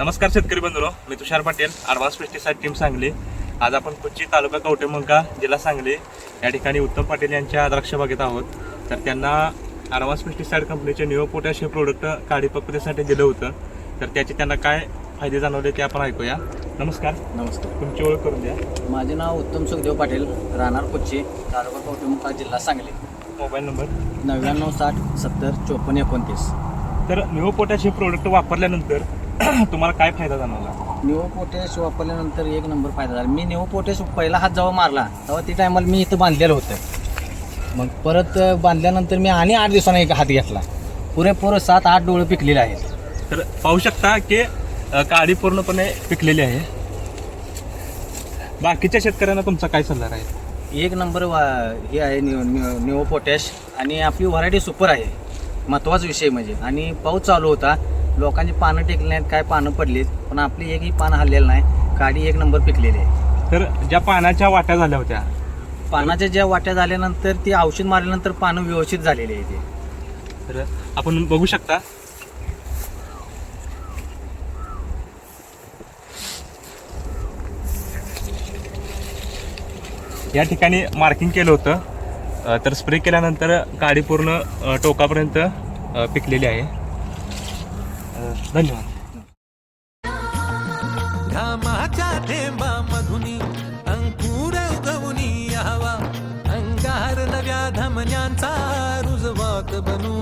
नमस्कार शेतकरी बंधूंनो मी तुषार पाटील आडवास पेस्टिसाईड टीम सांगली. आज आपण कोची तालुका कवटेमंका जिल्हा सांगली या ठिकाणी उत्तम पाटील यांच्या द्राक्ष बागेत आहोत. तर त्यांना आडवास पेस्टिसाईड कंपनीचे निओ पोटॅश हे प्रोडक्ट काळी पक्वतेसाठी दिलं होतं. तर त्याचे त्यांना काय फायदे जाणवले ते आपण ऐकूया. नमस्कार. नमस्कार. तुमची ओळख करून द्या. माझे नाव उत्तम सुखदेव पाटील राहणार कोच्ची तालुका कौटुंबिका जिल्हा सांगली. Mobile number? नव्याण्णव साठ सत्तर चोपन्न एकोणतीस. तर निओ पोटॅश हे प्रोडक्ट वापरल्यानंतर तुम्हाला काय फायदा जाणवला निओ पोटॅश वापरल्यानंतर एक नंबर फायदा झाला. मी निओ पोटॅश पहिला हात जेव्हा मारला तेव्हा ती टायमाला मी इथं बांधलेलं होतं. मग परत बांधल्यानंतर मी आणि आठ दिवसांनी एक हात घेतला. पुरेपूर सात आठ डोळे पिकलेले आहेत. तर पाहू शकता की अ, काळी पूर्णपणे पिकलेली आहे. बाकीच्या शेतकऱ्यांना तुमचा काय सल्ला राहील? एक नंबर वा हे आहे निओ निओ निओ पोटॅश आणि आपली व्हरायटी सुपर आहे. महत्त्वाचा विषय म्हणजे. आणि पाऊस चालू होता. लोकांची पानं टेकली नाहीत काय पानं पडलीत पण आपली एकही पानं हल्लेलं नाही काडी एक नंबर पिकलेली आहे. तर ज्या पानाच्या वाट्या झाल्या होत्या पानाच्या ज्या वाट्या झाल्यानंतर ती औषध मारल्यानंतर पानं व्यवस्थित झालेली आहे ते. तर आपण बघू शकता. या ठिकाणी मार्किंग केलं होतं. अ, तर स्प्रे केल्यानंतर गाडी पूर्ण अ, टोकापर्यंत अ, पिकलेली आहे. धन्यवाद. घामाच्या थेंबा मधुनी अंकुर उगवनी हवा अंगार नव्या धमन्यांचा रुजवात बनून